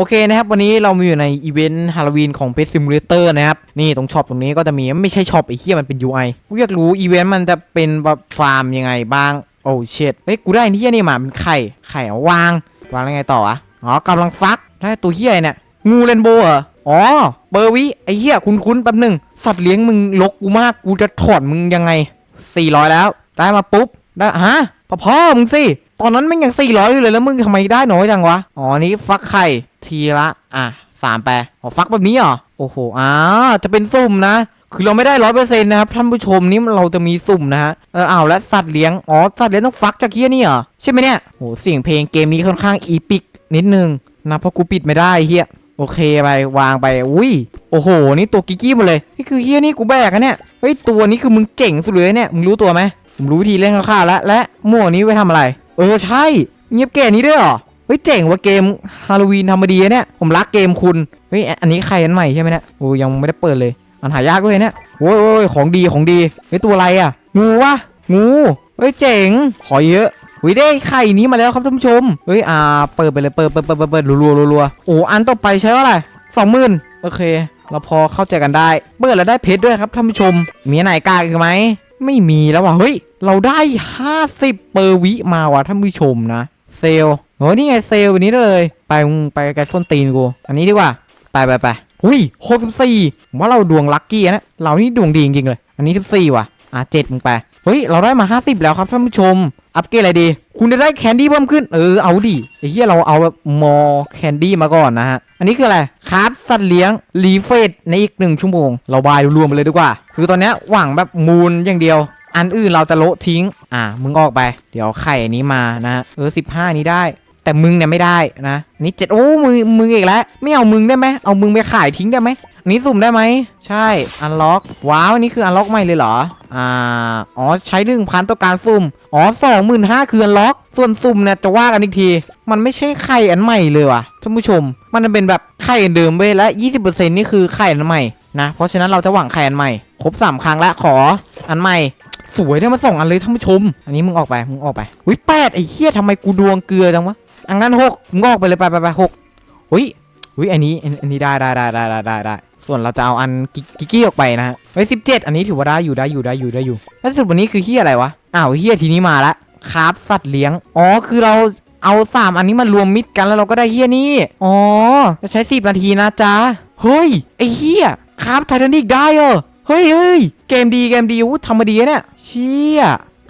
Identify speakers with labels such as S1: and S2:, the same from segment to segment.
S1: โอเคนะครับ วันนี้เรามาอยู่ในอีเวนต์ฮาโลวีนของ Pet Simulator นะครับ นี่ตรงช็อปตรงนี้ก็จะมีไม่ใช่ช็อปไอ้เหี้ยมันเป็น UI กูอยากรู้อีเวนต์มันจะเป็นแบบฟาร์มยังไงบ้าง โอ้เชิดเฮ้ย กูได้นี่เหี้ยนี่มาเป็นไข่ ไข่เอาวาง วางแล้วไงต่อวะอ๋อกำลังฟัก ได้ตัวเหี้ยเนี่ย งูเรนโบว์เหรอ อ๋อ เบอร์วิ ไอ้เหี้ยคุ้นๆแป๊บหนึ่ง สัตว์เลี้ยงมึงลกกูมาก กูจะถอดมึงยังไง 400 แล้ว ได้มาปุ๊บ ได้ ฮะพ่อพ่อมึงสิ ตอนนั้นมันยัง400อยู่เลยแล้วมึงทำไมได้น้อยจังวะ อ๋อ นี่ฟักไข่ ทีละ อะสามแปรอ๋อฟักแบบนี้เหรอ โอ้โหอ่าจะเป็นสุ่มนะ คือเราไม่ได้ร้อยเปอร์เซ็นต์นะครับท่านผู้ชมนี่เราจะมีสุ่มนะฮะเอออ้าวแล้วสัตว์เลี้ยง อ๋อ สัตว์เลี้ยงต้องฟักจากเคียนี่เหรอ ใช่ไหมเนี่ยโหเสียงเพลงเกมนี้ค่อนข้างอีปิกนิดนึงนะเพราะกูปิดไม่ได้เฮียโอเคไปวางไป อุ้ย โอ้โห นี่ตัวกิกกี้หมดเลย นี่คือเฮียนี่กูแบกอะเนี่ย เฮ้ย ตัวนี้คือมึงเจ๋งสุดเลยเนี่ย มึงรู้ตัวไหมผมรู้วิธีเล่นคร่าวๆแล้ว และหมวกนี้ไว้ทำอะไร เออใช่ เงียบเกมนี้ด้วยเหรอ ฮ้ยเจ๋งว่ะเกมฮาโลวีนทำมาดีเนี่ย ผมรักเกมคุณ เฮ้ยอันนี้ใครอันใหม่ใช่ไหมเนี่ย โอ้ยังไม่ได้เปิดเลย อันหายากด้วยเนี่ย โอ้ยโอ้ยของดีของดี เฮ้ยตัวอะไรอะ งูวะ งูเฮ้ยเจ๋ง ขอเยอะวิได้ไข่นี้มาแล้วครับท่านผู้ชม เฮ้ยอ่าเปิดไปเลยเปิดเปิดเปิดเปิดเปิดรัวรัวรัวโอ้อันต่อไปใช้ว่าอะไรสองหมื่นโอเค เราพอเข้าใจกันได้ เปิดแล้วได้เพชรด้วยครับท่านผู้ชม มีไหนกล้าอีกไหมไม่มีแล้วว่ะเฮ้ยเราได้ 50เปอร์วิมาว่ะท่านผู้ชมนะ เซล โหนี่ไงเซลล์วันนี้เลย ไปมึงไปไกลส้นตีนกู อันนี้ดีกว่า ไปไปไปหุ้ยหกสิบสี่ว่าเราดวงลัคกี้นะ เรานี่ดวงดีจริงๆเลย อันนี้สิบสี่ว่ะ อะเจ็ดมึงไป เฮ้ย เราได้มา50แล้วครับท่านผู้ชม อัปเกรดอะไรดี คุณจะได้แคนดี้เพิ่มขึ้น เออ เอาดิไอ้เหี้ยเราเอาแบบมอแคนดี้มาก่อนนะฮะ อันนี้คืออะไร ครับสัตว์เลี้ยง รีเฟดในอีกหนึ่งชั่วโมง เราบายรวมไปเลยดีกว่า คือตอนนี้หวังแบบมูลอย่างเดียวอันอื่นเราจะโละทิ้ง อะมึงออกไป เดี๋ยวไข่อันนี้มานะ เออ15นี้ได้ แต่มึงเนี่ยไม่ได้นะนี่เจ็ดโอ้มึงมึงอีกแล้วไม่เอามึงได้ไหมเอามึงไปขายทิ้งได้ไหมนี้สุ่มได้ไหมใช่อันล็อกว้าวอันนี้คืออันล็อกใหม่เลยเหรออ่าอ๋อใช้หนึ่งพันต่อการสุ่มอ๋อสองหมื่นห้าคืออันล็อก ส่วนสุ่มเนี่ยจะว่ากันอีกที มันไม่ใช่ไข่อันใหม่เลยว่ะท่านผู้ชม มันเป็นแบบไข่อันเดิมเว้ยและ20%นี่คือไข่อันใหม่นะเพราะฉะนั้นเราจะหวังไข่อันใหม่ครบสามครั้งแล้วขออันใหม่สวยได้มาสองอันเลยท่านผู้ชม อันนี้มึงออกไป มึงออกไปวิแปดไอ้เหี้ยทำไมกูดวงเกลือจังวะ อังั้นหกงอกไปเลยไปไปไปหกอุ้ยอุ้ยอันนี้อันนี้ได้ได้ได้ได้ได้ได้ส่วนเราจะเอาอันกิกกี้ออกไปนะฮะไว้สิบเจ็ดอันนี้ถือว่าได้อยู่ได้อยู่ได้อยู่ได้อยู่แล้วสุดวันนี้คือเฮียอะไรวะอ้าวเฮียทีนี้มาละคราฟสัตว์เลี้ยงอ๋อคือเราเอาสามอันนี้มารวมมิดกันแล้วเราก็ได้เฮียนี่อ๋อจะใช้สิบนาทีนะจ๊ะเฮ้ยไอเฮียคราฟไททานิกได้เหรอเฮ้ยเฮ้ยเกมดีเกมดีอู้ทำมาดีเนี่ยเชี่ย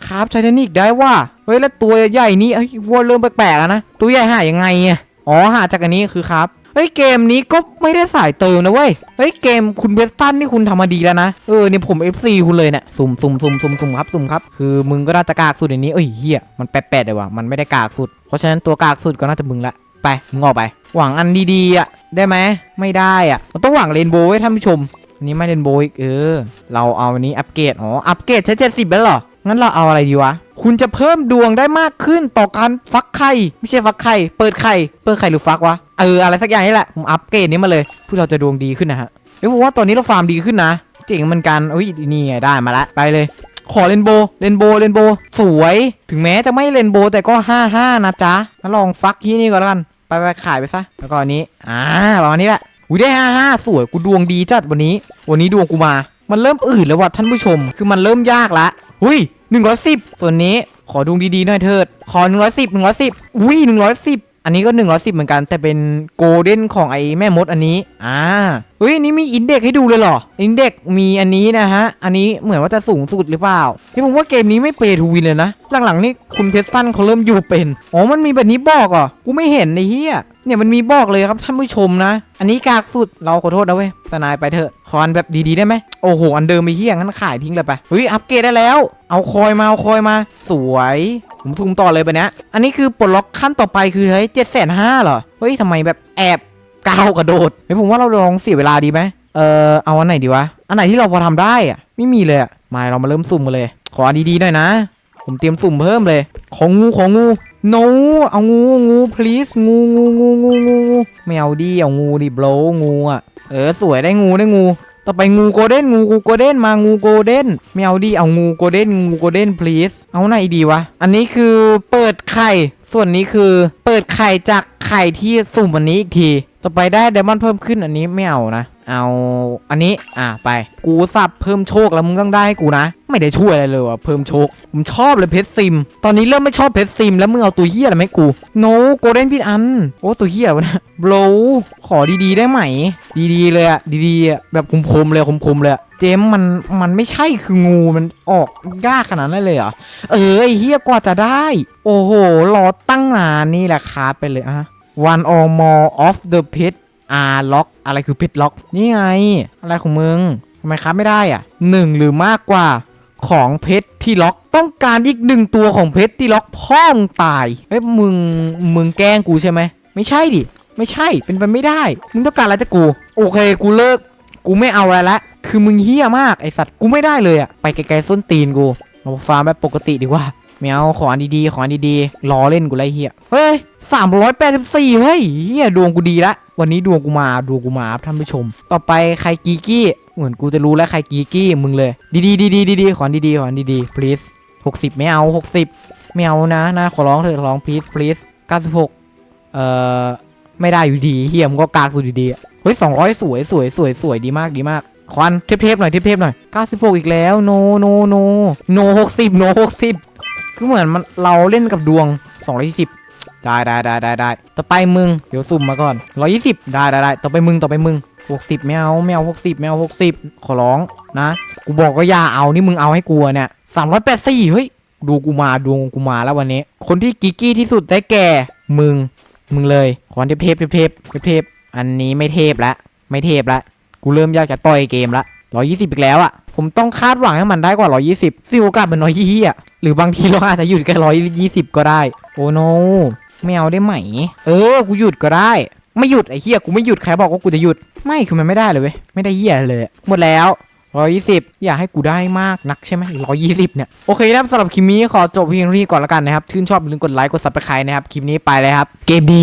S1: คราฟไททานิกได้ว่ะเฮ้ยแล้วตัวใหญ่นี้เฮ้ยวัวเริ่มแปลกๆแล้วนะตัวใหญ่หายังไงอะอ๋อหาจากอันนี้คือครับเฮ้ยเกมนี้ก็ไม่ได้สายเติมนะเว้ยเฮ้ยเกมคุณเวสตันนี่คุณทำมาดีแล้วนะเออเนี่ยผม FC คุณเลยเนี่ยสุ่มสุ่มสุ่มสุ่มสุ่มครับสุ่มครับคือมึงก็น่าจะกากสุดในนี้เอ้ยเฮียมันแปลกๆเลยว่ะมันไม่ได้กากสุด เพราะฉะนั้นตัวกากสุดก็น่าจะมึงละไปมึงออกไป หวังอันดีๆอะได้ไหมไม่ได้อะมันต้องหวังเรนโบว์ไว้ท่านผู้ชมอันนี้ไม่เรนโบว์อีกเออเราเอาอันนี้อัปเกรดอ๋ออัปเกรดใช้เจ็ดสิบแล้วเหรอ งั้นเราเอาอะไรดีวะ คุณจะเพิ่มดวงได้มากขึ้นต่อการฟักไข่ ไม่ใช่ฟักไข่ เปิดไข่ เปิดไข่หรือฟักวะ เออ อะไรสักอย่างนี่แหละ ผมอัปเกรดนี้มาเลยเพื่อเราจะดวงดีขึ้นนะฮะเฮ้ยผมว่าตอนนี้เราฟาร์มดีขึ้นนะ เจ๋งเหมือนกันอุ้ยนี่ไงได้มาละ ไปเลย ขอเรนโบเรนโบเรนโบสวย ถึงแม้จะไม่เรนโบแต่ก็ 55 นะจ๊ะแล้วลองฟักที่นี่ก่อนแล้วกัน ไปไปขายไปซะ แล้วก็อันนี้ อ่า ประมาณนี้แหละ อุ้ยได้ 55 สวย กูดวงดีจัดวันนี้ วันนี้ดวงกูมา มันเริ่มอื่นแล้วว่ะท่านผู้ชม คือมันเริ่มยากละ หุ้ย110ส่วนนี้ขอดวงดีๆหน่อยเถิด ขอ110 110อุ้ย110อัน อันนี้ก็110เหมือนกันแต่เป็นโกลเด้นของไอ้แม่มดอันนี้ อ่าเฮ้ยนนี้มีอินเด็กให้ดูเลยเหรอ อินเด็กมีอันนี้นะฮะ อันนี้เหมือนว่าจะสูงสุดหรือเปล่าที่ผมว่าเกมนี้ไม่เปย์ทูวินเลยนะ หลังๆนี่คุณเพชรฟันเขาเริ่มอยู่เป็น อ๋อ มันมีแบบนี้บอกอะกูไม่เห็นไอ้เหี้ยเนี่ยมันมีบอกเลยครับท่านผู้ชมนะ อันนี้กากสุดเราขอโทษนะเว้ยสนายไปเถอะขอนแบบดีๆได้ไหมโอ้โหอันเดิมไปเหี้ยงั้นขายทิ้งเลยไปเฮ้ยอัปเกรดได้แล้ว เอาคอยมาเอาคอยมา สวย ผมทุ่มต่อเลยไปเนี้ยอันนี้คือปลดล็อกขั้นต่อไปคือใช้เจ็ดแสนห้าเหรอ เฮ้ยทำไมแบบแอบก้าวกระโดดเฮ้ยผมว่าเราลองเสียเวลาดีไหมเออเอาอันไหนดีวะ อันไหนที่เราพอทำได้อะไม่มีเลยอะมาเรามาเริ่มสุ่มกันเลย ขออันดีๆหน่อยนะ ผมเตรียมสุ่มเพิ่มเลย ของงูของงู no เอางูงู please งูงูงูงูงูไม่เอาดิเอางูดิ bro งูอะเออสวยได้งูได้งู ต่อไปงูโกลเด้นงูโกลเด้นมางูโกลเด้นไม่เอาดิเอางูโกลเด้นงูโกลเด้น please เอาไหนดีวะ อันนี้คือเปิดไข่ ส่วนนี้คือเปิดไข่จาก ไข่ที่สุ่มอันนี้อีกที ต่อไปได้ไดมอนด์เพิ่มขึ้นอันนี้ไม่เอานะ เอาอันนี้อะไป กูสับเพิ่มโชคแล้วมึงต้องได้ให้กูนะ ไม่ได้ช่วยอะไรเลยว่ะเพิ่มโชค ผมชอบเลยเพชรซิม ตอนนี้เริ่มไม่ชอบเพชรซิม แล้วมึงเอาตัวเฮียอะไรมาให้กู โนโกลเด้นพิทอัน โอ้ตัวเฮียวะนะโบรขอดีๆได้ไหม ดีๆเลยอะดีๆอะแบบคมๆเลยคมๆเลยอะ เจมมันมันไม่ใช่คืองูมันออกยากขนาดนั้นเลยเหรอ เออไอเฮียกว่าจะได้ โอ้โห รอตั้งนานนี่แหละครับไปเลยอะ one or more of the pet are lock อะไรคือ pet lock นี่ไง อะไรของมึงทำไมครับไม่ได้อะหนึ่งหรือมากกว่าของเพชรที่ล็อกต้องการอีกหนึ่งตัวของเพชรที่ล็อกพ่องตายเอ้ยมึงมึงแกล้งกูใช่ไหมไม่ใช่ดิไม่ใช่เป็นไปไม่ได้ มึงต้องการอะไรจากกู โอเค กูเลิก กูไม่เอาอะไรละ คือมึงเฮี้ยมากไอสัตว์กูไม่ได้เลยอะไปไกลๆส้นตีนกูเราฟาร์มแบบปกติดีกว่าไม่เอาขออันดีๆขออันดีๆล้อเล่นกูไรเฮียเฮ้ยสามร้อยแปดสิบสี่เฮ้ยเฮียดวงกูดีละวันนี้ดวงกูมาดวงกูมาครับท่านผู้ชม ต่อไปใครกีกี้ เหมือนกูจะรู้แล้วใครกีกี้มึงเลย ดีๆดีๆดีๆของดีๆของดีๆ please หกสิบไม่เอาหกสิบไม่เอานะนะขอร้องเถอะร้อง please please เก้าสิบหกเอ่อไม่ได้อยู่ดีเฮียมก็กากสุดดีๆเฮ้ยสองร้อยสวยสวยสวยสวยดีมากดีมาก ควันเทปๆหน่อยเทปๆหน่อยเก้าสิบหกอีกแล้ว โนโนโนโนหกสิบโนหกสิบคือเหมือนมันเราเล่นกับดวงสองร้อยยี่สิบได้ได้ได้ได้ได้ต่อไปมึงเดี๋ยวสุ่มมาก่อนร้อยี่สิบได้ได้ได้ต่อไปมึงต่อไปมึงหกสิบไม่เอาไม่เอาหกสิบไม่เอาหกสิบขอร้องนะ กูบอกว่าอย่าเอานี่มึงเอาให้กูอะเนี่ยสามร้อยแปดสี่เฮ้ยดูกูมาดวงกูมาแล้ววันนี้ คนที่กิกกี้ที่สุดได้แก่มึง มึงเลยขอเทปเทปเทปเทปเทปอันนี้ไม่เทปละไม่เทปละ กูเริ่มอยากจะต่อยเกมละร้อยี่สิบอีกแล้วอะ ผมต้องคาดหวังให้มันได้กว่าร้อยี่สิบสิโอกาสเป็นร้อยยี่อะ หรือบางทีเราอาจจะหยุดแค่ร้อยยี่สิบก็ได้ โอ้โนไม่เอาได้ไหม เออ กูหยุดก็ได้ ไม่หยุดไอ้เหี้ย กูไม่หยุด ใครบอกว่ากูจะหยุด ไม่ คือมันไม่ได้เลยเว้ย ไม่ได้เหี้ยเลย หมดแล้วร้อยี่สิบอยากให้กูได้มากนักใช่ไหมร้อยี่สิบเนี่ย โอเคนะครับสำหรับคลิปนี้ขอจบเพียงเท่านี้ก่อนละกันนะครับ ชื่นชอบอย่าลืมกดไลค์ กดซับสไครต์นะครับ คลิปนี้ไปเลยครับ เกมดี